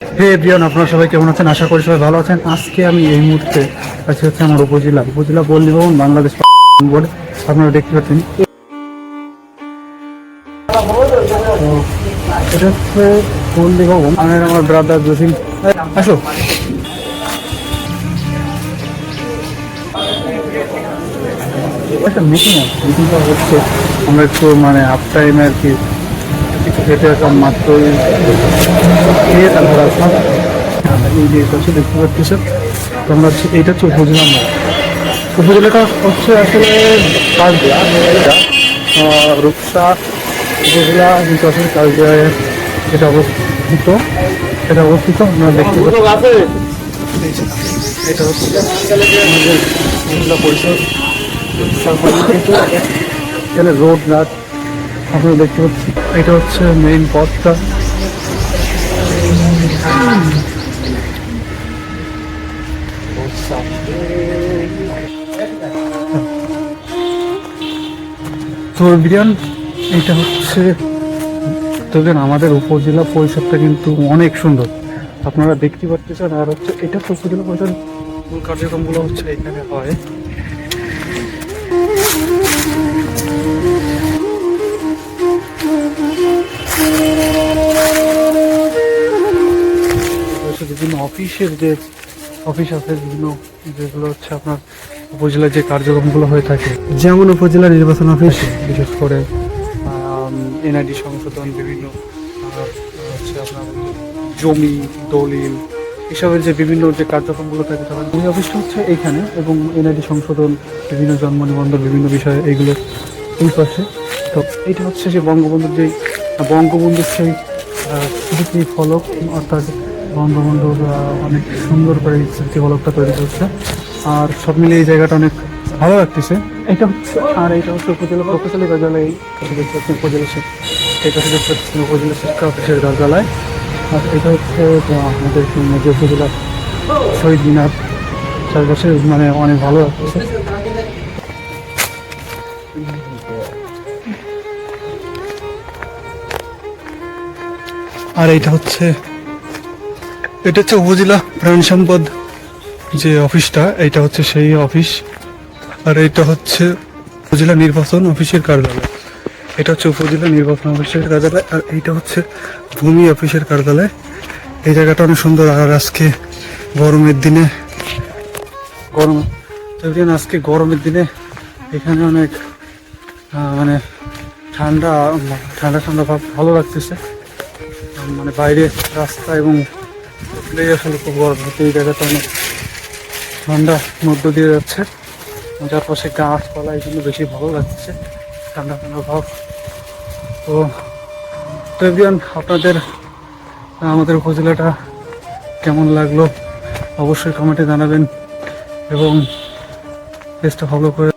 হে বিয়ান আপনারা সবাই কেমন আছেন? আশা করি সবাই ভালো আছেন। আজকে আমি এই মুহূর্তে আজকে হচ্ছে আমার উপজেলা। উপজেলা পল্লী ভবন, বাংলাদেশ বোর্ড। আপনারা দেখতে পাচ্ছেন। এটা হচ্ছে পল্লী ভবন। আমি আমার ব্রাদার জসিম আসো। একটা মিটিং আছে। মিটিংটা হচ্ছে আমরা একটু মানে হাফ টাইমে আর কি কিছু খেতে আসলাম মাত্র খেয়ে তারপর এই যে এটা হচ্ছে দেখতে পাচ্ছি স্যার তোমরা হচ্ছে এইটা হচ্ছে উপজেলা মোড় উপজেলাটা হচ্ছে আসলে কাজদিয়া এটা রূপসা উপজেলা কিন্তু আসলে কাজদিয়ায় এটা অবস্থিত। এটা অবস্থিত আপনারা দেখতে পাচ্ছেন। এটা হচ্ছে পরিষদ। তারপরে এখানে রোড রাত আপনারা দেখতে পাচ্ছি এটা হচ্ছে মেইন পথটা। তো বিরিয়ান, এটা হচ্ছে তোদের আমাদের উপজেলা পরিষদটা কিন্তু অনেক সুন্দর। আপনারা দেখতে পাচ্ছেন, আর হচ্ছে এটা উপজেলা পরিষদ। কার্যক্রমগুলো হচ্ছে এখানে হয়। অফিসের যে, অফিস আছে বিভিন্ন যেগুলো হচ্ছে আপনার উপজেলার যে কার্যক্রমগুলো হয়ে থাকে। যেমন উপজেলা নির্বাচন অফিস, বিশেষ করে এনআইডি সংশোধন, বিভিন্ন হচ্ছে আপনার জমি, দলিল, এসবের যে বিভিন্ন যে কার্যক্রমগুলো থাকে, তখন ওই অফিসটা হচ্ছে এইখানে এবং এনআইডি সংশোধন, বিভিন্ন জন্ম নিবন্ধন, বিভিন্ন বিষয়ে এইগুলো এই পাশে। তো এটা হচ্ছে যে বঙ্গবন্ধুর যেই, বঙ্গবন্ধুর সেই ফলক, অর্থাৎ বঙ্গবন্ধুর অনেক সুন্দর করে ফলকটা তৈরি করছে। আর সব মিলিয়ে এই জায়গাটা অনেক ভালো লাগতেছে। এটা হচ্ছে আর এটা হচ্ছে উপজেলা প্রকৌশলী কার্যালয় উপজেলা পাশে দেখতে উপজেলা শিক্ষা অফিসের কার্যালয়। আর এটা হচ্ছে আমাদের যে উপজেলা শহীদ মিনার চারপাশে মানে অনেক ভালো লাগতেছে আর এটা হচ্ছে এটা হচ্ছে উপজেলা প্রাণ সম্পদ যে অফিসটা এটা হচ্ছে সেই অফিস। আর এটা হচ্ছে উপজেলা নির্বাচন অফিসের কার্যালয়। এটা হচ্ছে উপজেলা নির্বাচন অফিসের কার্যালয়, আর এইটা হচ্ছে ভূমি অফিসের কার্যালয়। এই জায়গাটা অনেক সুন্দর, আর আজকে গরমের দিনে গরম আজকে গরমের দিনে এখানে অনেক মানে ঠান্ডা ঠান্ডা ঠান্ডা ভাব ভালো লাগতেছে। মানে বাইরে রাস্তা এবং দেখলেই আসলে খুব গরম হচ্ছে এই জায়গাটা অনেক ঠান্ডা মধ্য দিয়ে যাচ্ছে। যার পাশে গাছপালা এই জন্য বেশি ভালো লাগছে, ঠান্ডা ঠান্ডা ভাব। তো তো আপনাদের, আমাদের উপজেলাটা কেমন লাগল? অবশ্যই কমেন্টে জানাবেন এবং পেজটা ফলো করে